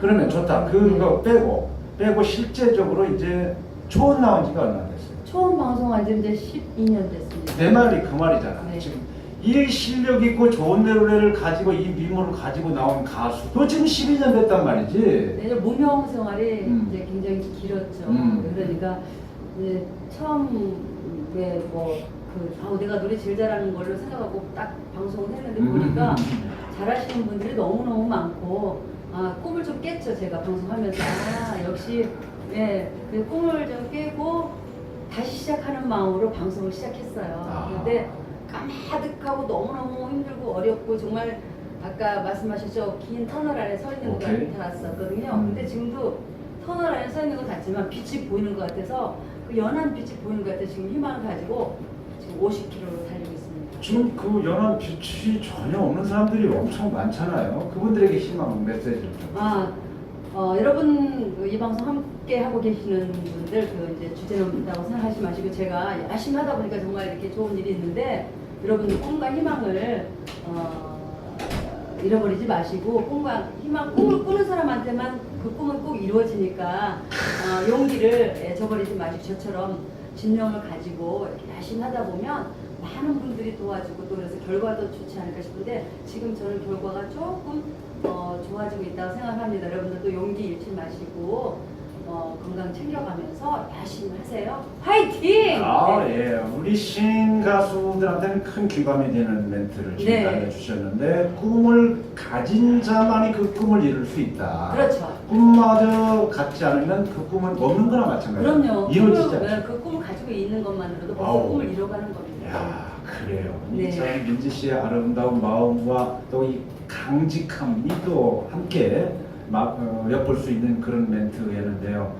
그러면 좋다. 그거 빼고 빼고 실제적으로 이제 초원 나온 지가 얼마 됐어요? 처음 방송한 지 이제 12년 됐습니다. 내 말이 그 말이잖아. 네. 지금 이 실력 있고 좋은 노래를 가지고 이 미모를 가지고 나온 가수도 지금 12년 됐단 말이지. 네, 무명 생활이 음. 이제 굉장히 길었죠. 음. 그러니까 이제 처음에 뭐그 아, 내가 노래 제일 잘하는 걸로 생각하고 딱 방송을 했는데 음. 보니까 잘하시는 분들이 너무 너무 많고 아 꿈을 좀 깼죠 제가 방송하면서 아 역시 예 그 꿈을 좀 깨고 다시 시작하는 마음으로 방송을 시작했어요. 아. 그런데 까마득하고 너무너무 힘들고 어렵고 정말 아까 말씀하셨죠 긴 터널 안에 서 있는 것 오케이. 같았었거든요. 음. 근데 지금도 터널 안에 서 있는 것 같지만 빛이 보이는 것 같아서 그 연한 빛이 보이는 것 같아서 지금 희망을 가지고 지금 50km로 달리고 있습니다. 지금 그 연한 빛이 전혀 없는 사람들이 엄청 많잖아요. 그분들에게 희망 메시지를 좀. 아, 어, 여러분 그이 방송 함께 하고 계시는 분들 그 이제 주제넘 있다고 생각하지 마시고 제가 열심히 하다 보니까 정말 이렇게 좋은 일이 있는데 여러분들 꿈과 희망을 어, 잃어버리지 마시고 꿈과 희망 꿈을 꾸는 사람한테만 그 꿈은 꼭 이루어지니까 어, 용기를 예, 저버리지 마시고 저처럼 진명을 가지고 이렇게 열심히 하다 보면 많은 분들이 도와주고 또 그래서 결과도 좋지 않을까 싶은데 지금 저는 결과가 조금 어, 좋아지고 있다고 생각합니다. 여러분들도 용기 잃지 마시고 어, 건강 챙겨가면서 열심히 하세요. 화이팅! 아, 네. 예. 우리 신 가수들한테는 큰 귀감이 되는 멘트를 지금 네. 알려주셨는데, 꿈을 가진 자만이 그 꿈을 이룰 수 있다. 그렇죠. 꿈마저 갖지 않으면 그 꿈은 없는 거나 마찬가지예요. 그럼요. 이루어지지 꿈을, 네, 않죠. 그 꿈을 가지고 있는 것만으로도 벌써 아우. 꿈을 이뤄가는 겁니다. 야 그래요. 네. 이참 민지 씨의 아름다운 마음과 또 이 강직함이 또 함께 막, 어, 엿볼 수 있는 그런 멘트였는데요.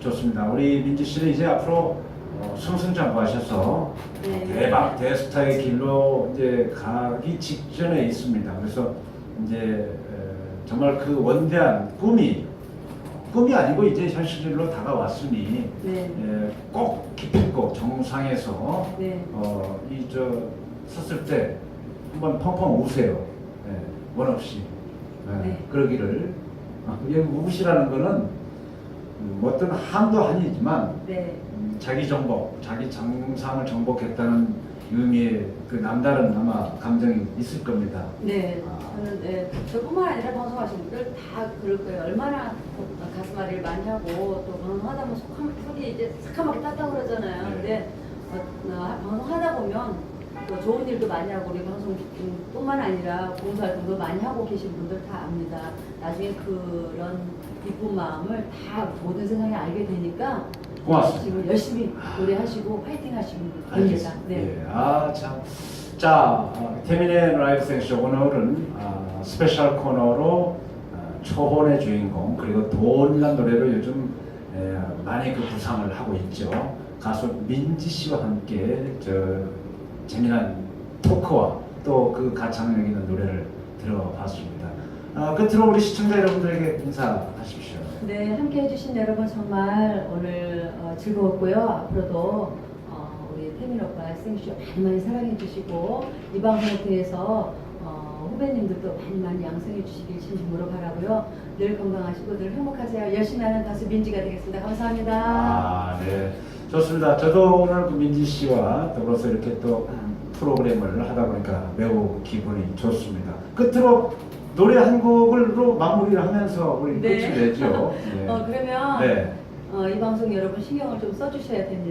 좋습니다. 우리 민지 씨는 이제 앞으로 어, 승승장구하셔서 네. 대박 대스타의 길로 이제 가기 직전에 있습니다. 그래서 이제 에, 정말 그 원대한 꿈이 꿈이 아니고 이제 현실로 다가왔으니 네. 예, 꼭 기필코 정상에서 네. 어, 이저 섰을 때 한번 펑펑 우세요. 예, 원 없이 예, 네. 그러기를 아, 이 우시라는 거는 음, 어떤 한도 아니지만 네. 음, 자기 정복, 자기 정상을 정복했다는 의미의 그 남다른 아마 감정이 있을 겁니다. 네, 아. 저는 네, 저뿐만 아니라 방송하신 분들 다 그럴 거예요. 얼마나 가슴앓이를 많이 하고 또 방송하다 보면 속함, 속이 이제 새카맣게 땄다고 그러잖아요. 네. 근데 어, 어, 방송하다 보면 또 좋은 일도 많이 하고 우리 방송뿐만 아니라 봉사활동도 많이 하고 계신 분들 다 압니다. 나중에 그런 기쁜 마음을 다 모든 세상에 알게 되니까 고맙습니다. 지금 열심히 노래하시고 파이팅 하시면 됩니다. 알겠습니다. 네. 예, 아, 참. 자, 어, 태민의 라이브 생쇼 오늘은 아, 스페셜 코너로 아, 초혼의 주인공 그리고 돈이라는 노래로 요즘 에, 많이 그 부상을 하고 있죠. 가수 민지 씨와 함께 저 재미난 토크와 또 그 가창력 있는 노래를 들어봤습니다. 아, 끝으로 우리 시청자 여러분들에게 인사하십시오. 네, 함께 해주신 여러분 정말 오늘 어, 즐거웠고요. 앞으로도 어, 우리 태민 오빠 생쇼 많이 많이 사랑해 주시고 이 방송에 대해서 어, 후배님들도 많이 많이 양성해 주시길 진심으로 바라고요. 늘 건강하시고 늘 행복하세요. 열심히 하는 가수 민지가 되겠습니다. 감사합니다. 아, 네. 좋습니다. 저도 오늘 그 민지 씨와 더불어서 이렇게 또 프로그램을 하다 보니까 매우 기분이 좋습니다. 끝으로 노래 한 곡으로 마무리를 하면서 우리 네. 끝을 내죠. 네. 어, 그러면 네. 어, 이 방송 여러분 신경을 좀 써주셔야 됩니다.